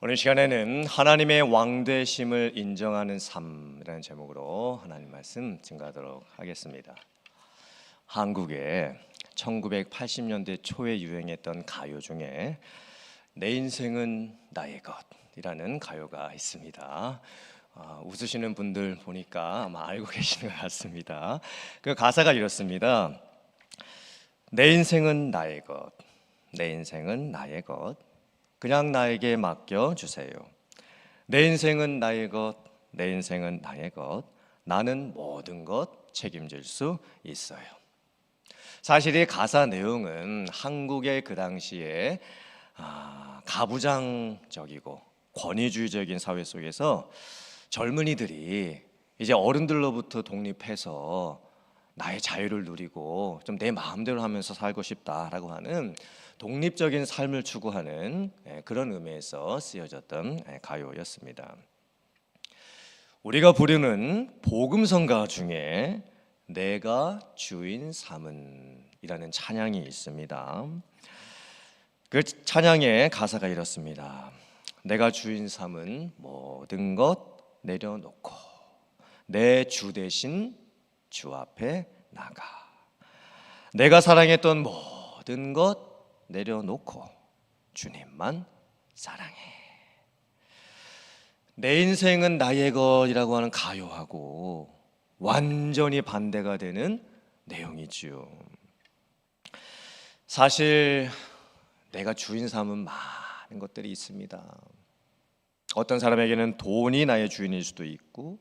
오늘 시간에는 하나님의 왕되심을 인정하는 삶이라는 제목으로 하나님 말씀 증가하도록 하겠습니다. 한국에 1980년대 초에 유행했던 가요 중에 내 인생은 나의 것이라는 가요가 있습니다. 아, 웃으시는 분들 보니까 아마 알고 계시는 것 같습니다. 그 가사가 이렇습니다. 내 인생은 나의 것, 내 인생은 나의 것, 그냥 나에게 맡겨 주세요. 내 인생은 나의 것, 내 인생은 나의 것, 나는 모든 것 책임질 수 있어요. 사실 이 가사 내용은 한국의 그 당시에 아, 가부장적이고 권위주의적인 사회 속에서 젊은이들이 이제 어른들로부터 독립해서 나의 자유를 누리고 좀 내 마음대로 하면서 살고 싶다라고 하는 독립적인 삶을 추구하는 예, 그런 의미에서 쓰여졌던 예, 가요였습니다. 우리가 부르는 복음성가 중에 내가 주인 삼은이라는 찬양이 있습니다. 그 찬양의 가사가 이렇습니다. 내가 주인 삼은 모든 것 내려놓고 내 주 대신 주 앞에 나가. 내가 사랑했던 모든 것 내려놓고 주님만 사랑해. 내 인생은 나의 것이라고 하는 가요하고 완전히 반대가 되는 내용이지요. 사실 내가 주인 삼은 많은 것들이 있습니다. 어떤 사람에게는 돈이 나의 주인일 수도 있고,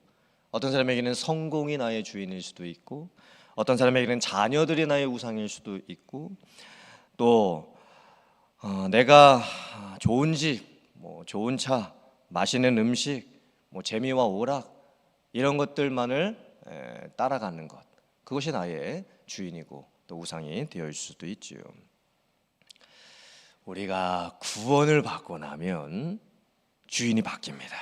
어떤 사람에게는 성공이 나의 주인일 수도 있고, 어떤 사람에게는 자녀들이 나의 우상일 수도 있고, 또 어, 내가 좋은 집, 뭐 좋은 차, 맛있는 음식, 뭐 재미와 오락 이런 것들만을 에, 따라가는 것, 그것이 나의 주인이고 또 우상이 되어 있을 수도 있지요. 우리가 구원을 받고 나면 주인이 바뀝니다.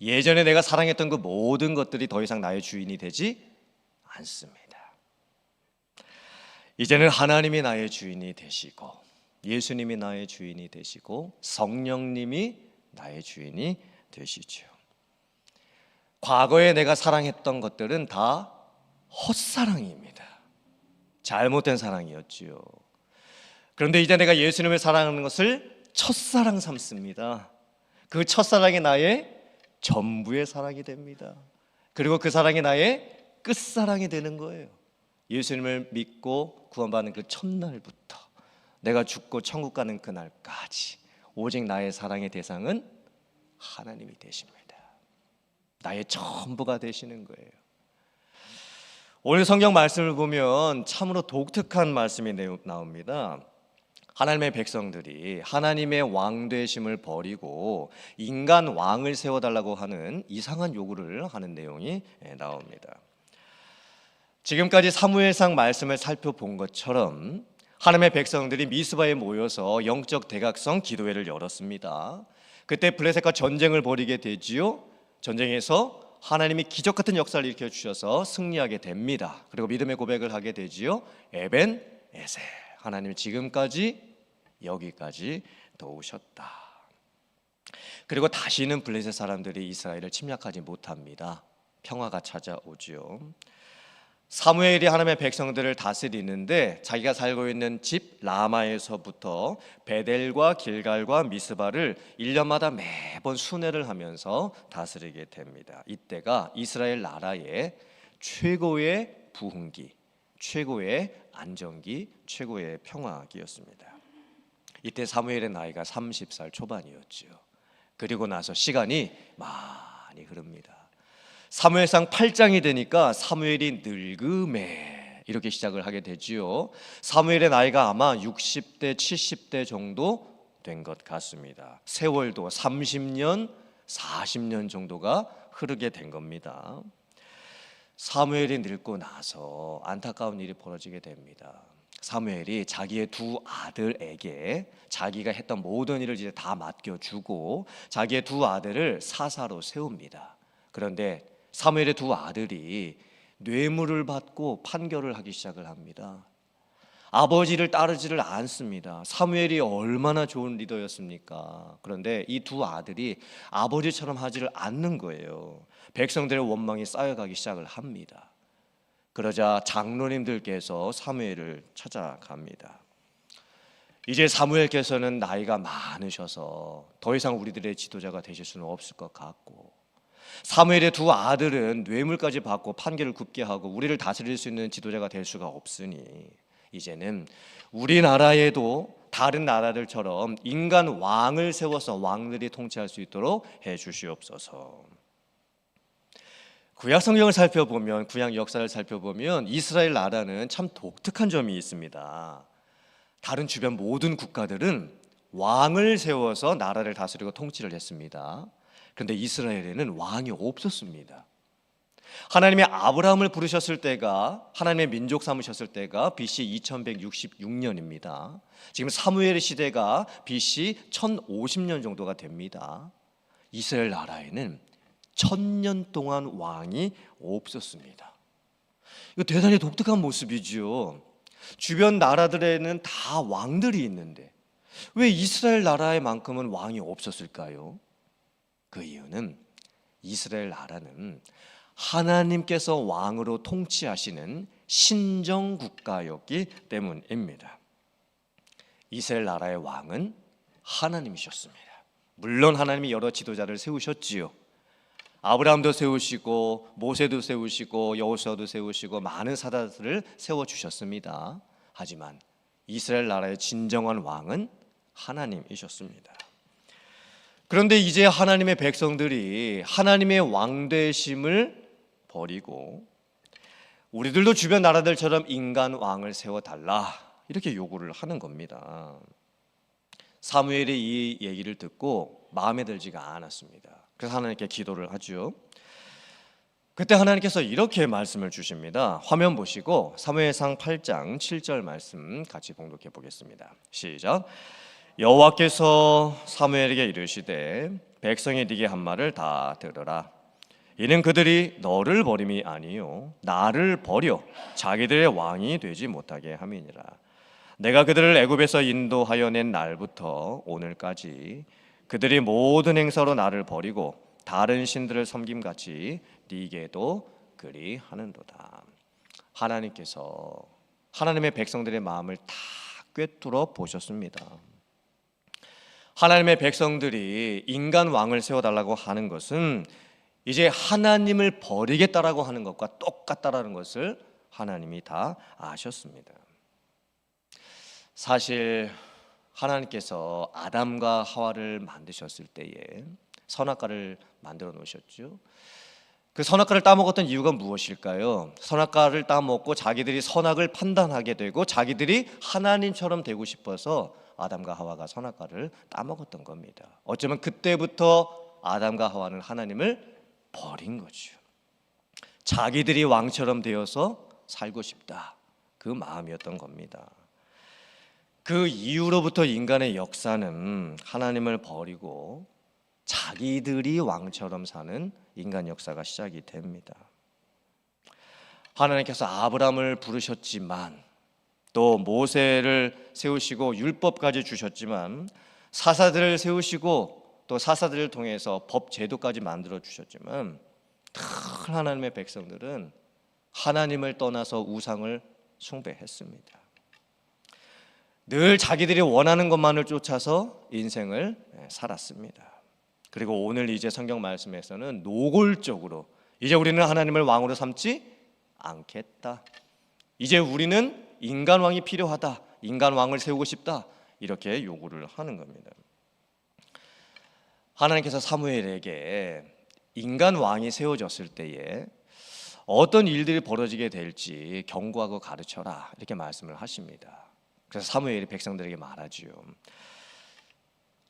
예전에 내가 사랑했던 그 모든 것들이 더 이상 나의 주인이 되지 않습니다. 이제는 하나님이 나의 주인이 되시고 예수님이 나의 주인이 되시고 성령님이 나의 주인이 되시죠. 과거에 내가 사랑했던 것들은 다 헛사랑입니다. 잘못된 사랑이었지요. 그런데 이제 내가 예수님을 사랑하는 것을 첫사랑 삼습니다. 그 첫사랑이 나의 전부의 사랑이 됩니다. 그리고 그 사랑이 나의 끝사랑이 되는 거예요. 예수님을 믿고 구원받는 그 첫날부터 내가 죽고 천국 가는 그날까지 오직 나의 사랑의 대상은 하나님이 되십니다. 나의 전부가 되시는 거예요. 오늘 성경 말씀을 보면 참으로 독특한 말씀이 나옵니다. 하나님의 백성들이 하나님의 왕 되심을 버리고 인간 왕을 세워 달라고 하는 이상한 요구를 하는 내용이 나옵니다. 지금까지 사무엘상 말씀을 살펴본 것처럼 하나님의 백성들이 미스바에 모여서 영적 대각성 기도회를 열었습니다. 그때 블레셋과 전쟁을 벌이게 되지요. 전쟁에서 하나님이 기적 같은 역사를 일으켜 주셔서 승리하게 됩니다. 그리고 믿음의 고백을 하게 되지요. 에벤 에셀 하나님 지금까지 여기까지 도우셨다. 그리고 다시는 블레셋 사람들이 이스라엘을 침략하지 못합니다. 평화가 찾아오지요. 사무엘이 하나님의 백성들을 다스리는데 자기가 살고 있는 집 라마에서부터 베델과 길갈과 미스바를 1년마다 매번 순회를 하면서 다스리게 됩니다. 이때가 이스라엘 나라의 최고의 부흥기, 최고의 안정기, 최고의 평화기였습니다. 이때 사무엘의 나이가 30살 초반이었지요. 그리고 나서 시간이 많이 흐릅니다. 사무엘상 8장이 되니까 사무엘이 늙음에 이렇게 시작을 하게 되지요. 사무엘의 나이가 아마 60대, 70대 정도 된 것 같습니다. 세월도 30년, 40년 정도가 흐르게 된 겁니다. 사무엘이 늙고 나서 안타까운 일이 벌어지게 됩니다. 사무엘이 자기의 두 아들에게 자기가 했던 모든 일을 이제 다 맡겨주고 자기의 두 아들을 사사로 세웁니다. 그런데 사무엘의 두 아들이 뇌물을 받고 판결을 하기 시작을 합니다. 아버지를 따르지를 않습니다. 사무엘이 얼마나 좋은 리더였습니까? 그런데 이 두 아들이 아버지처럼 하지를 않는 거예요. 백성들의 원망이 쌓여가기 시작을 합니다. 그러자 장로님들께서 사무엘을 찾아갑니다. 이제 사무엘께서는 나이가 많으셔서 더 이상 우리들의 지도자가 되실 수는 없을 것 같고 사무엘의 두 아들은 뇌물까지 받고 판결을 굽게 하고 우리를 다스릴 수 있는 지도자가 될 수가 없으니 이제는 우리나라에도 다른 나라들처럼 인간 왕을 세워서 왕들이 통치할 수 있도록 해 주시옵소서. 구약 성경을 살펴보면 구약 역사를 살펴보면 이스라엘 나라는 참 독특한 점이 있습니다. 다른 주변 모든 국가들은 왕을 세워서 나라를 다스리고 통치를 했습니다. 그런데 이스라엘에는 왕이 없었습니다. 하나님의 아브라함을 부르셨을 때가 하나님의 민족 삼으셨을 때가 BC 2166년입니다. 지금 사무엘의 시대가 BC 1050년 정도가 됩니다. 이스라엘 나라에는 천년 동안 왕이 없었습니다. 이거 대단히 독특한 모습이지요. 주변 나라들에는 다 왕들이 있는데 왜 이스라엘 나라에만큼은 왕이 없었을까요? 그 이유는 이스라엘 나라는 하나님께서 왕으로 통치하시는 신정 국가였기 때문입니다. 이스라엘 나라의 왕은 하나님이셨습니다. 물론 하나님이 여러 지도자를 세우셨지요. 아브라함도 세우시고 모세도 세우시고 여호수아도 세우시고 많은 사다들을 세워 주셨습니다. 하지만 이스라엘 나라의 진정한 왕은 하나님이셨습니다. 그런데 이제 하나님의 백성들이 하나님의 왕되심을 버리고 우리들도 주변 나라들처럼 인간 왕을 세워 달라 이렇게 요구를 하는 겁니다. 사무엘이 이 얘기를 듣고 마음에 들지가 않았습니다. 그래서 하나님께 기도를 하죠. 그때 하나님께서 이렇게 말씀을 주십니다. 화면 보시고 사무엘상 8장 7절 말씀 같이 봉독해 보겠습니다. 시작. 여호와께서 사무엘에게 이르시되 백성이 네게 한 말을 다 들으라. 이는 그들이 너를 버림이 아니요 나를 버려 자기들의 왕이 되지 못하게 함이니라. 내가 그들을 애굽에서 인도하여 낸 날부터 오늘까지 그들이 모든 행사로 나를 버리고 다른 신들을 섬김같이 네게도 그리 하는도다. 하나님께서 하나님의 백성들의 마음을 다 꿰뚫어 보셨습니다. 하나님의 백성들이 인간 왕을 세워달라고 하는 것은 이제 하나님을 버리겠다라고 하는 것과 똑같다라는 것을 하나님이 다 아셨습니다. 사실 하나님께서 아담과 하와를 만드셨을 때에 선악과를 만들어 놓으셨죠. 그 선악과를 따먹었던 이유가 무엇일까요? 선악과를 따먹고 자기들이 선악을 판단하게 되고 자기들이 하나님처럼 되고 싶어서 아담과 하와가 선악과를 따먹었던 겁니다. 어쩌면 그때부터 아담과 하와는 하나님을 버린 거죠. 자기들이 왕처럼 되어서 살고 싶다. 그 마음이었던 겁니다. 그 이후로부터 인간의 역사는 하나님을 버리고 자기들이 왕처럼 사는 인간 역사가 시작이 됩니다. 하나님께서 아브라함을 부르셨지만 또 모세를 세우시고 율법까지 주셨지만 사사들을 세우시고 또 사사들을 통해서 법 제도까지 만들어 주셨지만 큰 하나님의 백성들은 하나님을 떠나서 우상을 숭배했습니다. 늘 자기들이 원하는 것만을 쫓아서 인생을 살았습니다. 그리고 오늘 이제 성경 말씀에서는 노골적으로 이제 우리는 하나님을 왕으로 삼지 않겠다. 이제 우리는 인간 왕이 필요하다. 인간 왕을 세우고 싶다. 이렇게 요구를 하는 겁니다. 하나님께서 사무엘에게 인간 왕이 세워졌을 때에 어떤 일들이 벌어지게 될지 경고하고 가르쳐라 이렇게 말씀을 하십니다. 그래서 사무엘이 백성들에게 말하지요.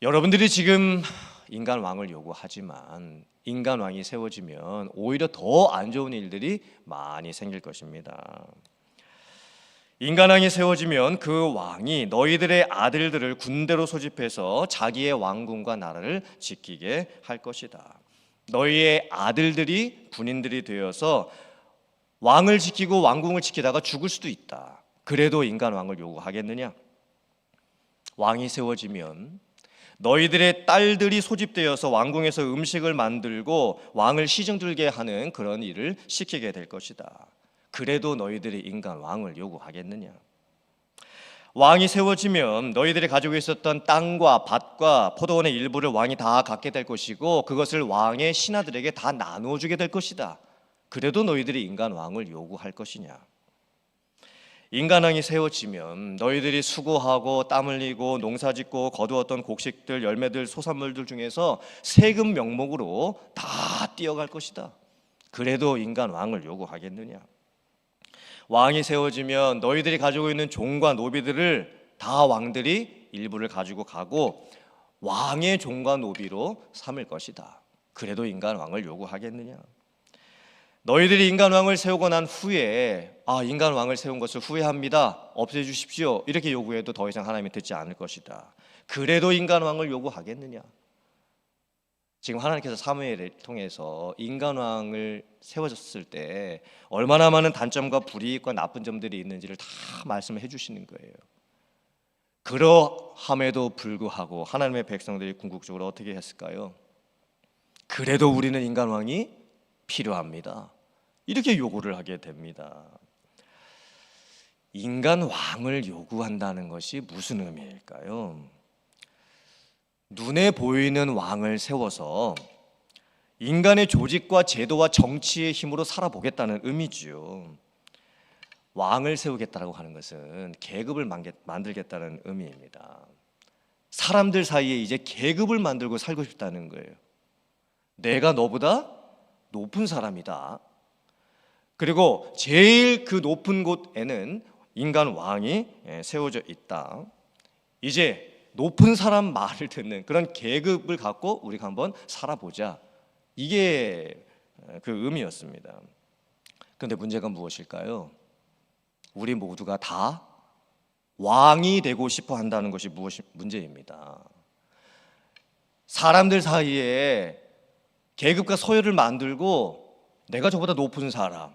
여러분들이 지금 인간 왕을 요구하지만 인간 왕이 세워지면 오히려 더 안 좋은 일들이 많이 생길 것입니다. 인간 왕이 세워지면 그 왕이 너희들의 아들들을 군대로 소집해서 자기의 왕궁과 나라를 지키게 할 것이다. 너희의 아들들이 군인들이 되어서 왕을 지키고 왕궁을 지키다가 죽을 수도 있다. 그래도 인간 왕을 요구하겠느냐? 왕이 세워지면 너희들의 딸들이 소집되어서 왕궁에서 음식을 만들고 왕을 시중 들게 하는 그런 일을 시키게 될 것이다. 그래도 너희들이 인간 왕을 요구하겠느냐? 왕이 세워지면 너희들이 가지고 있었던 땅과 밭과 포도원의 일부를 왕이 다 갖게 될 것이고 그것을 왕의 신하들에게 다 나누어 주게 될 것이다. 그래도 너희들이 인간 왕을 요구할 것이냐? 인간 왕이 세워지면 너희들이 수고하고 땀 흘리고 농사짓고 거두었던 곡식들, 열매들, 소산물들 중에서 세금 명목으로 다 뛰어갈 것이다. 그래도 인간 왕을 요구하겠느냐? 왕이 세워지면 너희들이 가지고 있는 종과 노비들을 다 왕들이 일부를 가지고 가고 왕의 종과 노비로 삼을 것이다. 그래도 인간 왕을 요구하겠느냐? 너희들이 인간 왕을 세우고 난 후에 아 인간 왕을 세운 것을 후회합니다. 없애 주십시오. 이렇게 요구해도 더 이상 하나님이 듣지 않을 것이다. 그래도 인간 왕을 요구하겠느냐? 지금 하나님께서 사무엘을 통해서 인간 왕을 세워졌을 때 얼마나 많은 단점과 불이익과 나쁜 점들이 있는지를 다 말씀을 해 주시는 거예요. 그러함에도 불구하고 하나님의 백성들이 궁극적으로 어떻게 했을까요? 그래도 우리는 인간 왕이 필요합니다. 이렇게 요구를 하게 됩니다. 인간 왕을 요구한다는 것이 무슨 의미일까요? 눈에 보이는 왕을 세워서 인간의 조직과 제도와 정치의 힘으로 살아보겠다는 의미지요. 왕을 세우겠다라고 하는 것은 계급을 만들겠다는 의미입니다. 사람들 사이에 이제 계급을 만들고 살고 싶다는 거예요. 내가 너보다 높은 사람이다. 그리고 제일 그 높은 곳에는 인간 왕이 예, 세워져 있다. 이제 높은 사람 말을 듣는 그런 계급을 갖고 우리가 한번 살아보자. 이게 그 의미였습니다. 그런데 문제가 무엇일까요? 우리 모두가 다 왕이 되고 싶어 한다는 것이 무엇이 문제입니다. 사람들 사이에 계급과 서열을 만들고 내가 저보다 높은 사람,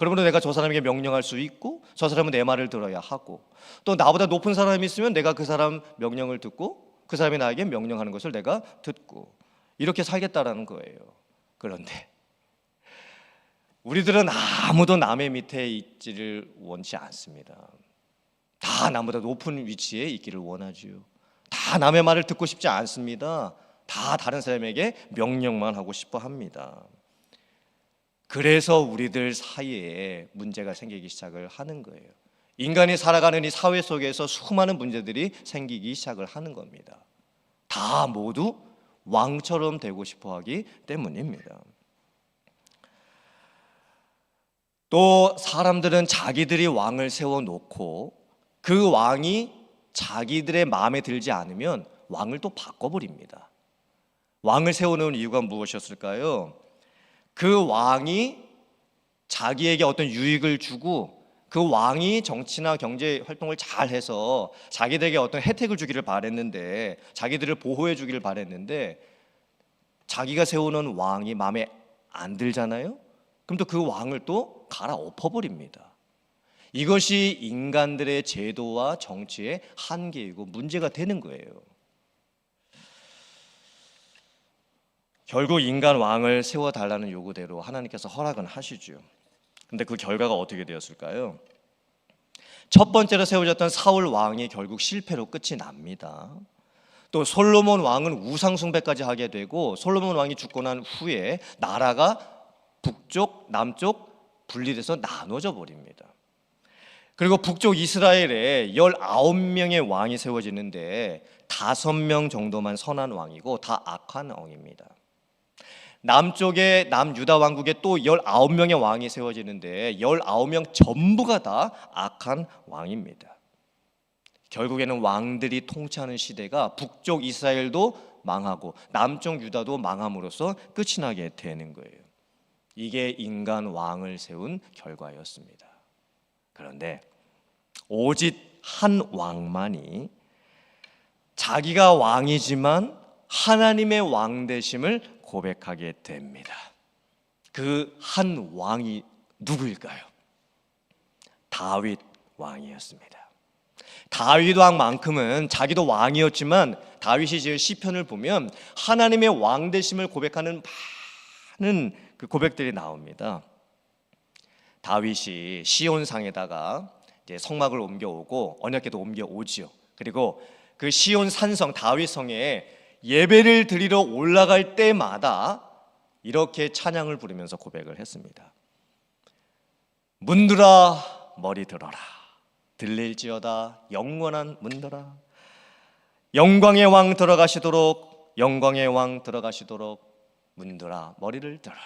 그러면 내가 저 사람에게 명령할 수 있고 저 사람은 내 말을 들어야 하고 또 나보다 높은 사람이 있으면 내가 그 사람 명령을 듣고 그 사람이 나에게 명령하는 것을 내가 듣고 이렇게 살겠다라는 거예요. 그런데 우리들은 아무도 남의 밑에 있지를 원치 않습니다. 다 나보다 높은 위치에 있기를 원하지요. 다 남의 말을 듣고 싶지 않습니다. 다 다른 사람에게 명령만 하고 싶어 합니다. 그래서 우리들 사이에 문제가 생기기 시작을 하는 거예요. 인간이 살아가는 이 사회 속에서 수많은 문제들이 생기기 시작을 하는 겁니다. 다 모두 왕처럼 되고 싶어 하기 때문입니다. 또 사람들은 자기들이 왕을 세워 놓고 그 왕이 자기들의 마음에 들지 않으면 왕을 또 바꿔버립니다. 왕을 세워놓은 이유가 무엇이었을까요? 그 왕이 자기에게 어떤 유익을 주고 그 왕이 정치나 경제 활동을 잘 해서 자기들에게 어떤 혜택을 주기를 바랬는데 자기들을 보호해 주기를 바랬는데 자기가 세우는 왕이 마음에 안 들잖아요. 그럼 또 그 왕을 또 갈아엎어 버립니다. 이것이 인간들의 제도와 정치의 한계이고 문제가 되는 거예요. 결국 인간 왕을 세워 달라는 요구대로 하나님께서 허락은 하시죠. 근데 그 결과가 어떻게 되었을까요? 첫 번째로 세워졌던 사울 왕이 결국 실패로 끝이 납니다. 또 솔로몬 왕은 우상 숭배까지 하게 되고 솔로몬 왕이 죽고 난 후에 나라가 북쪽, 남쪽 분리돼서 나눠져 버립니다. 그리고 북쪽 이스라엘에 19명의 왕이 세워지는데 5명 정도만 선한 왕이고 다 악한 왕입니다. 남쪽에 남유다 왕국에 또 19명의 왕이 세워지는데 19명 전부가 다 악한 왕입니다. 결국에는 왕들이 통치하는 시대가 북쪽 이스라엘도 망하고 남쪽 유다도 망함으로써 끝이 나게 되는 거예요. 이게 인간 왕을 세운 결과였습니다. 그런데 오직 한 왕만이 자기가 왕이지만 하나님의 왕 되심을 고백하게 됩니다. 그 한 왕이 누구일까요? 다윗 왕이었습니다. 다윗 왕만큼은 자기도 왕이었지만 다윗이 지은 시편을 보면 하나님의 왕 되심을 고백하는 많은 그 고백들이 나옵니다. 다윗이 시온상에다가 이제 성막을 옮겨오고 언약궤도 옮겨오지요. 그리고 그 시온 산성 다윗성에 예배를 드리러 올라갈 때마다 이렇게 찬양을 부르면서 고백을 했습니다. 문들아 머리 들어라 들릴지어다 영원한 문들아 영광의 왕 들어가시도록 영광의 왕 들어가시도록 문들아 머리를 들어라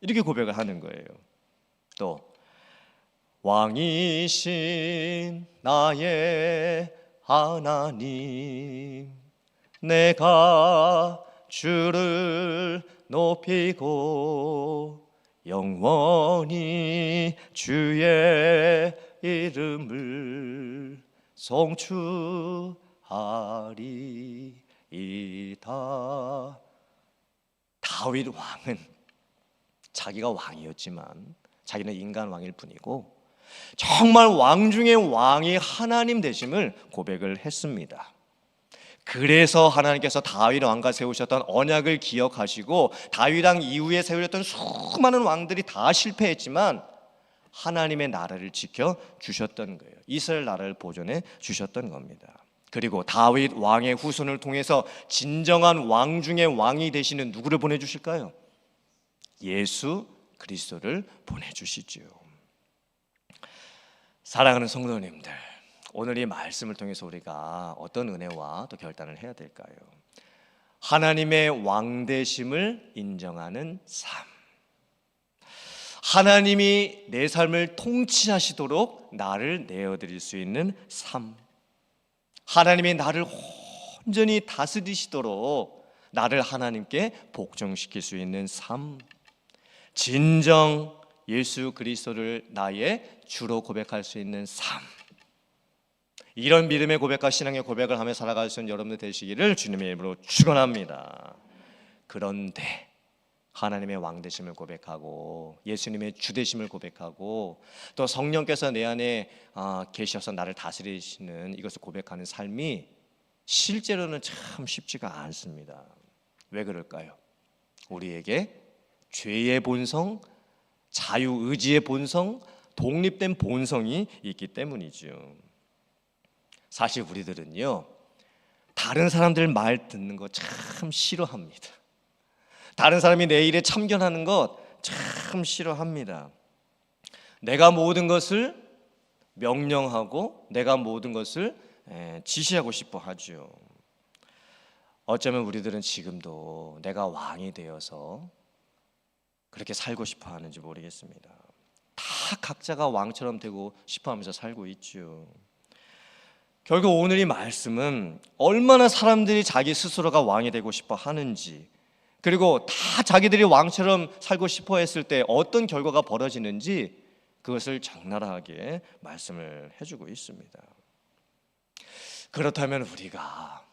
이렇게 고백을 하는 거예요. 또 왕이신 나의 하나님 내가 주를 높이고 영원히 주의 이름을 송추하리이다. 다윗 왕은 자기가 왕이었지만 자기는 인간 왕일 뿐이고 정말 왕 중의 왕이 하나님 되심을 고백을 했습니다. 그래서 하나님께서 다윗 왕과 세우셨던 언약을 기억하시고 다윗 왕 이후에 세우셨던 수많은 왕들이 다 실패했지만 하나님의 나라를 지켜 주셨던 거예요. 이스라엘 나라를 보존해 주셨던 겁니다. 그리고 다윗 왕의 후손을 통해서 진정한 왕 중의 왕이 되시는 누구를 보내 주실까요? 예수 그리스도를 보내 주시지요. 사랑하는 성도님들, 오늘 이 말씀을 통해서 우리가 어떤 은혜와 또 결단을 해야 될까요? 하나님의 왕되심을 인정하는 삶. 하나님이 내 삶을 통치하시도록 나를 내어드릴 수 있는 삶. 하나님이 나를 온전히 다스리시도록 나를 하나님께 복종시킬 수 있는 삶. 진정 예수 그리스도를 나의 주로 고백할 수 있는 삶. 이런 믿음의 고백과 신앙의 고백을 하며 살아갈 수 있는 여러분들 되시기를 주님의 이름으로 축원합니다. 그런데 하나님의 왕 되심을 고백하고 예수님의 주 되심을 고백하고 또 성령께서 내 안에 아, 계셔서 나를 다스리시는 이것을 고백하는 삶이 실제로는 참 쉽지가 않습니다. 왜 그럴까요? 우리에게 죄의 본성, 자유 의지의 본성, 독립된 본성이 있기 때문이죠. 사실 우리들은요 다른 사람들 말 듣는 거 참 싫어합니다. 다른 사람이 내 일에 참견하는 것 참 싫어합니다. 내가 모든 것을 명령하고 내가 모든 것을 에, 지시하고 싶어 하죠. 어쩌면 우리들은 지금도 내가 왕이 되어서 그렇게 살고 싶어 하는지 모르겠습니다. 다 각자가 왕처럼 되고 싶어 하면서 살고 있죠. 결국 오늘 이 말씀은 얼마나 사람들이 자기 스스로가 왕이 되고 싶어 하는지 그리고 다 자기들이 왕처럼 살고 싶어 했을 때 어떤 결과가 벌어지는지 그것을 적나라하게 말씀을 해주고 있습니다. 그렇다면 우리가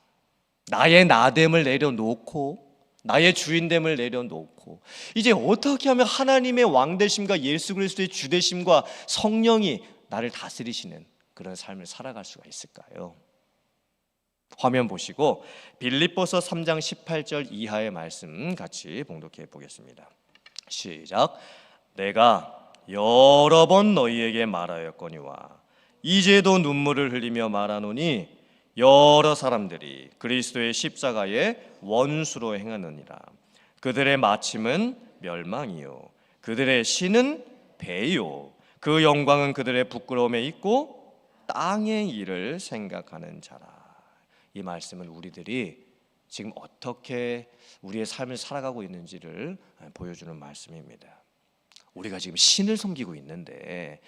나의 나됨을 내려놓고 나의 주인됨을 내려놓고 이제 어떻게 하면 하나님의 왕 되심과 예수 그리스도의 주 되심과 성령이 나를 다스리시는 그런 삶을 살아갈 수가 있을까요? 화면 보시고 빌립보서 3장 18절 이하의 말씀 같이 봉독해 보겠습니다. 시작. 내가 여러 번 너희에게 말하였거니와 이제도 눈물을 흘리며 말하노니 여러 사람들이 그리스도의 십자가에 원수로 행하느니라. 그들의 마침은 멸망이요. 그들의 신은 배요. 그 영광은 그들의 부끄러움에 있고 땅의 일을 생각하는 자라. 이 말씀은 우리들이 지금 어떻게 우리의 삶을 살아가고 있는지를 보여주는 말씀입니다. 우리가 지금 신을 섬기고 있는데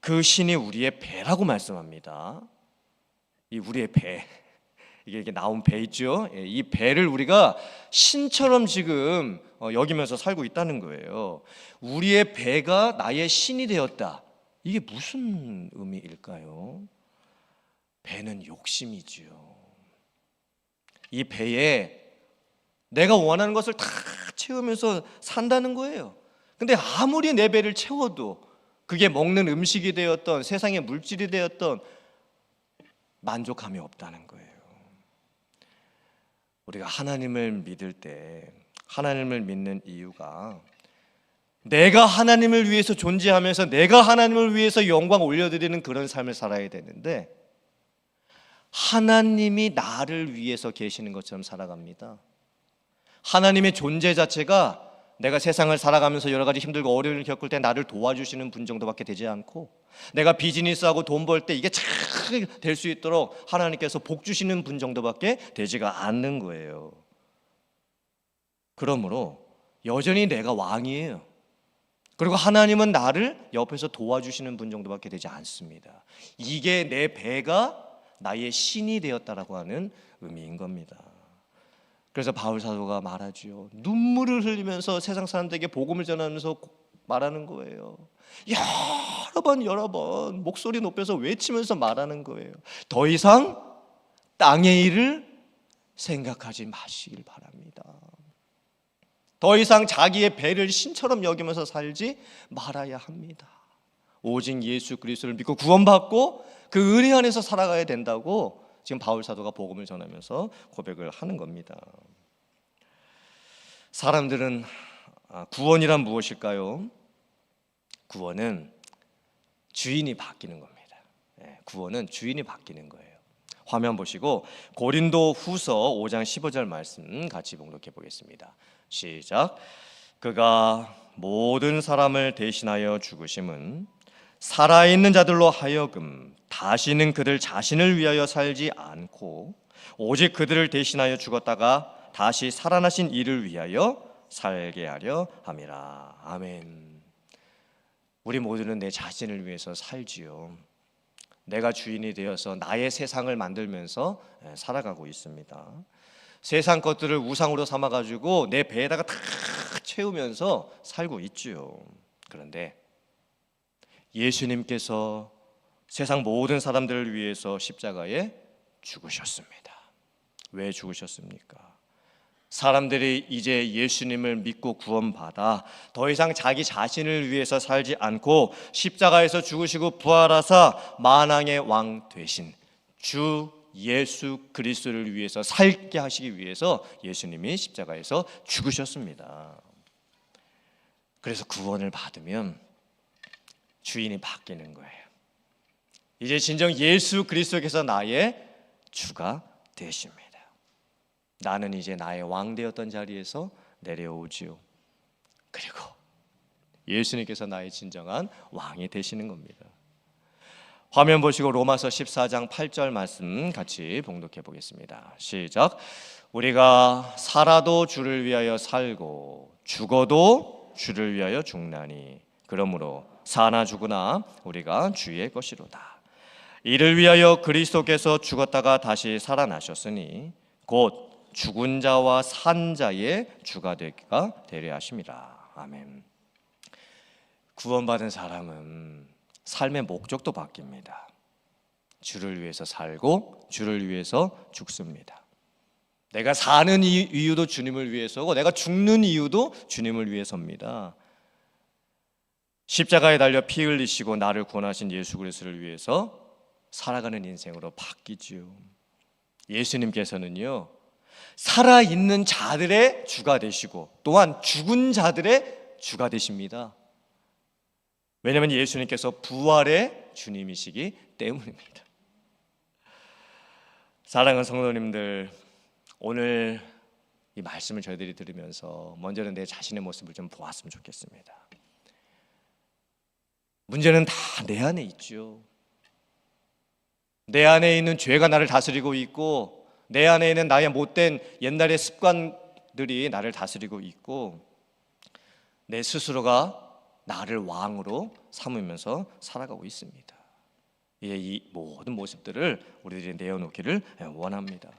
그 신이 우리의 배라고 말씀합니다. 이 우리의 배 이게 나온 배 있죠? 예, 이 배를 우리가 신처럼 지금 어, 여기면서 살고 있다는 거예요. 우리의 배가 나의 신이 되었다. 이게 무슨 의미일까요? 배는 욕심이지요. 이 배에 내가 원하는 것을 다 채우면서 산다는 거예요. 근데 아무리 내 배를 채워도 그게 먹는 음식이 되었던 세상의 물질이 되었던 만족감이 없다는 거예요. 우리가 하나님을 믿을 때 하나님을 믿는 이유가 내가 하나님을 위해서 존재하면서 내가 하나님을 위해서 영광 올려드리는 그런 삶을 살아야 되는데 하나님이 나를 위해서 계시는 것처럼 살아갑니다. 하나님의 존재 자체가 내가 세상을 살아가면서 여러 가지 힘들고 어려움을 겪을 때 나를 도와주시는 분 정도밖에 되지 않고 내가 비즈니스하고 돈 벌 때 이게 잘될수 있도록 하나님께서 복 주시는 분 정도밖에 되지가 않는 거예요. 그러므로 여전히 내가 왕이에요. 그리고 하나님은 나를 옆에서 도와주시는 분 정도밖에 되지 않습니다. 이게 내 배가 나의 신이 되었다라고 하는 의미인 겁니다. 그래서 바울 사도가 말하지요. 눈물을 흘리면서 세상 사람들에게 복음을 전하면서 말하는 거예요. 여러 번 여러 번 목소리 높여서 외치면서 말하는 거예요. 더 이상 땅의 일을 생각하지 마시길 바랍니다. 더 이상 자기의 배를 신처럼 여기면서 살지 말아야 합니다. 오직 예수 그리스도를 믿고 구원받고 그 은혜 안에서 살아가야 된다고 지금 바울 사도가 복음을 전하면서 고백을 하는 겁니다. 사람들은 아, 구원이란 무엇일까요? 구원은 주인이 바뀌는 겁니다. 예, 구원은 주인이 바뀌는 거예요. 화면 보시고 고린도 후서 5장 15절 말씀 같이 봉독해 보겠습니다. 시작. 그가 모든 사람을 대신하여 죽으심은 살아있는 자들로 하여금 다시는 그들 자신을 위하여 살지 않고 오직 그들을 대신하여 죽었다가 다시 살아나신 이를 위하여 살게 하려 함이라. 아멘. 우리 모두는 내 자신을 위해서 살지요. 내가 주인이 되어서 나의 세상을 만들면서 예, 살아가고 있습니다. 세상 것들을 우상으로 삼아 가지고 내 배에다가 다 채우면서 살고 있지요. 그런데 예수님께서 세상 모든 사람들을 위해서 십자가에 죽으셨습니다. 왜 죽으셨습니까? 사람들이 이제 예수님을 믿고 구원받아 더 이상 자기 자신을 위해서 살지 않고 십자가에서 죽으시고 부활하사 만왕의 왕 되신 주 예수 그리스도를 위해서 살게 하시기 위해서 예수님이 십자가에서 죽으셨습니다. 그래서 구원을 받으면 주인이 바뀌는 거예요. 이제 진정 예수 그리스도께서 나의 주가 되십니다. 나는 이제 나의 왕 되었던 자리에서 내려오지요. 그리고 예수님께서 나의 진정한 왕이 되시는 겁니다. 화면 보시고 로마서 14장 8절 말씀 같이 봉독해 보겠습니다. 시작. 우리가 살아도 주를 위하여 살고 죽어도 주를 위하여 죽나니 그러므로 사나 죽으나 우리가 주의 것이로다. 이를 위하여 그리스도께서 죽었다가 다시 살아나셨으니 곧 죽은 자와 산 자의 주가 되기가 되려 하심이라. 아멘. 구원받은 사람은 삶의 목적도 바뀝니다. 주를 위해서 살고 주를 위해서 죽습니다. 내가 사는 이유도 주님을 위해서고 내가 죽는 이유도 주님을 위해서입니다. 십자가에 달려 피 흘리시고 나를 구원하신 예수 그리스도를 위해서 살아가는 인생으로 바뀌지요. 예수님께서는요. 살아 있는 자들의 주가 되시고 또한 죽은 자들의 주가 되십니다. 왜냐하면 예수님께서 부활의 주님이시기 때문입니다. 사랑하는 성도님들, 오늘 이 말씀을 저희들이 들으면서 먼저는 내 자신의 모습을 좀 보았으면 좋겠습니다. 문제는 다 내 안에 있죠. 내 안에 있는 죄가 나를 다스리고 있고 내 안에 있는 나의 못된 옛날의 습관들이 나를 다스리고 있고 내 스스로가 나를 왕으로 삼으면서 살아가고 있습니다. 이 모든 모습들을 우리들이 내어놓기를 원합니다.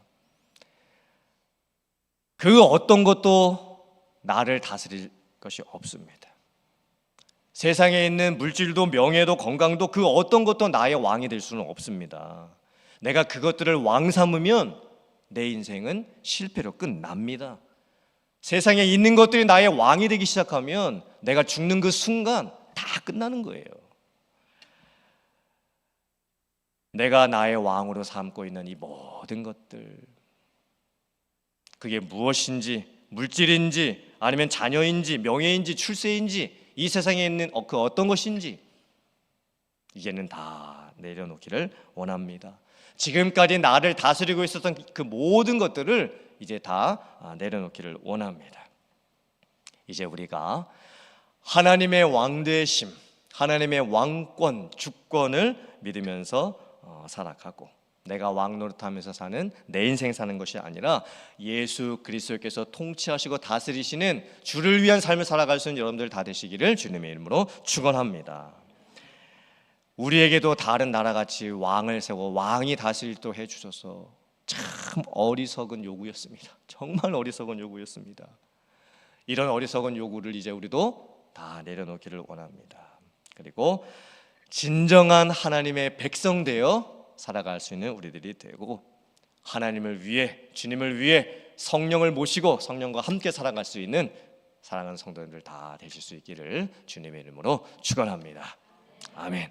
그 어떤 것도 나를 다스릴 것이 없습니다. 세상에 있는 물질도 명예도 건강도 그 어떤 것도 나의 왕이 될 수는 없습니다. 내가 그것들을 왕 삼으면 내 인생은 실패로 끝납니다. 세상에 있는 것들이 나의 왕이 되기 시작하면 내가 죽는 그 순간 다 끝나는 거예요. 내가 나의 왕으로 삼고 있는 이 모든 것들. 그게 무엇인지, 물질인지, 아니면 자녀인지, 명예인지, 출세인지, 이 세상에 있는 어, 그 어떤 것인지, 이제는 다 내려놓기를 원합니다. 지금까지 나를 다스리고 있었던 그 모든 것들을 이제 다 아, 내려놓기를 원합니다. 이제 우리가 하나님의 왕되심, 하나님의 왕권, 주권을 믿으면서 어, 살아가고 내가 왕 노릇하면서 사는 내 인생 사는 것이 아니라 예수 그리스도께서 통치하시고 다스리시는 주를 위한 삶을 살아갈 수 있는 여러분들 다 되시기를 주님의 이름으로 축원합니다. 우리에게도 다른 나라 같이 왕을 세고 왕이 다스릴 도 해 주셔서 참 어리석은 요구였습니다. 정말 어리석은 요구였습니다. 이런 어리석은 요구를 이제 우리도 다 내려놓기를 원합니다. 그리고 진정한 하나님의 백성 되어 살아갈 수 있는 우리들이 되고 하나님을 위해 주님을 위해 성령을 모시고 성령과 함께 살아갈 수 있는 사랑하는 성도들 다 되실 수 있기를 주님의 이름으로 축원합니다. 아멘.